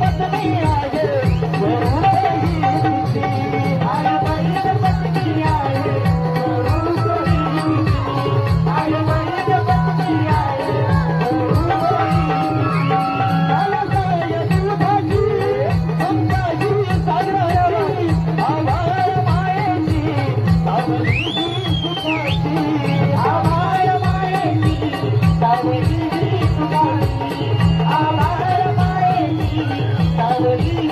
पत्नी Thank you.